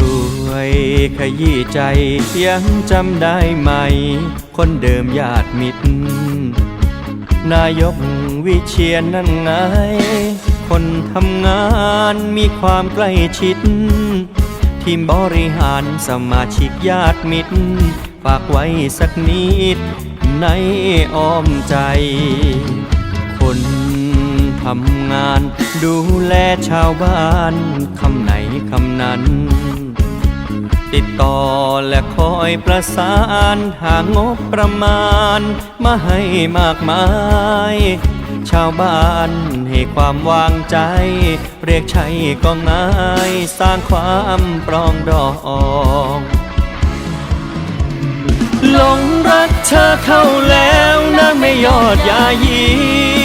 อยขยี้ใจยังจำได้ไหม คนเดิมญาติมิตร นายกวิเชียนนั่นไง คนทำงานมีความใกล้ชิด ทีมบริหารสมาชิกญาติมิตร ฝากไว้สักนิดในอ้อมใจำงาน ดูแลชาวบ้านคำไหนคำนั้น ติดต่อและคอยประสานหางบประมาณ มาให้มากมาย ชาวบ้านให้ความวางใจ เรียกใช้ก็ง่ายสร้างความปรองดองหลงรักเธอเข้าแล้วนะไม่ยอดยายี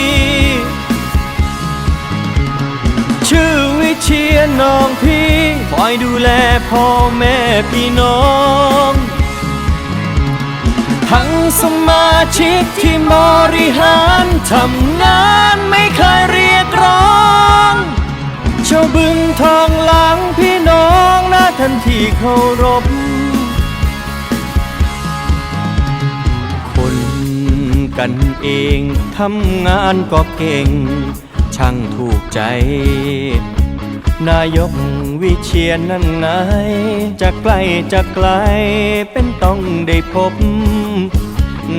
ชื่อวิเชียรน้องพี่คอยดูแลพ่อแม่พี่น้อง ทั้งสมาชิกที่บริหารทำงานไม่เคยเรียกร้องเจ้าบึงทองหลังพี่น้องนะทันทีเคารพคนกันเองทำงานก็เก่ง ช่างถูกใจ นายกวิเชียนนั่นไงจะใกล้จะไกลเป็นต้องได้พบ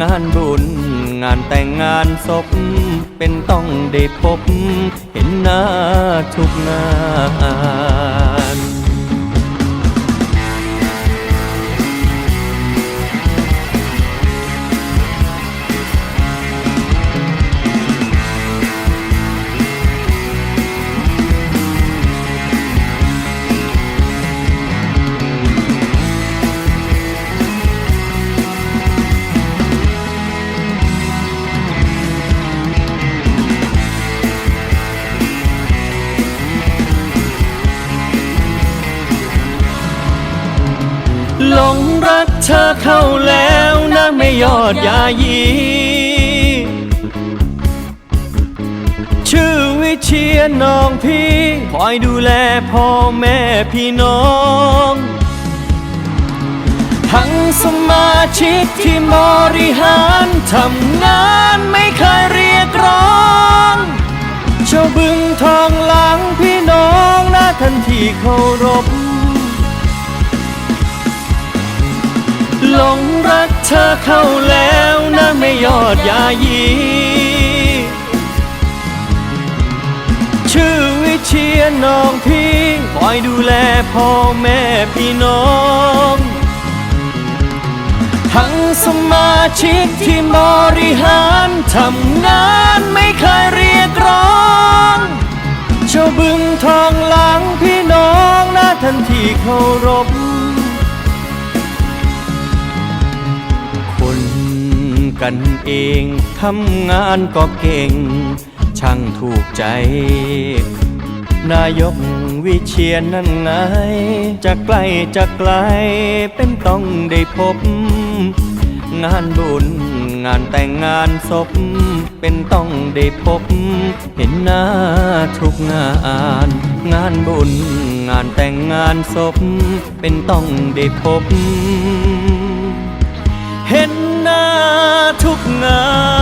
งานบุญงานแต่งงานศพ เป็นต้องได้พบ เห็นหน้าทุกหน้า เธอเข้าแล้วนะไม่ยอดยายี ชื่อวิเชียรน้องพี่คอยดูแลพ่อแม่พี่น้อง ทั้งสมาชิกที่บริหารทำงานไม่เคยเรียกร้องเจ้าบึงทองหลังพี่น้องนะทันที่เคารพ เธอเข้าแล้วนะไม่ยอดยายี ชื่อวิเชียรน้องพี่คอยดูแลพ่อแม่พี่น้อง ทั้งสมาชิกที่บริหารทำงานไม่เคยเรียกร้องเจ้าบึงทองหลังพี่น้องนะทันที่เคารพ กันเองทำงานก็เก่ง ช่างถูกใจ นายกวิเชียนนั่นไง จะใกล้จะไกลเป็นต้องได้พบ งานบุญงานแต่งงานศพ เป็นต้องได้พบ เห็นหน้าทุกงาน งานบุญงานแต่งงานศพ เป็นต้องได้พบ เห็น ทุกงา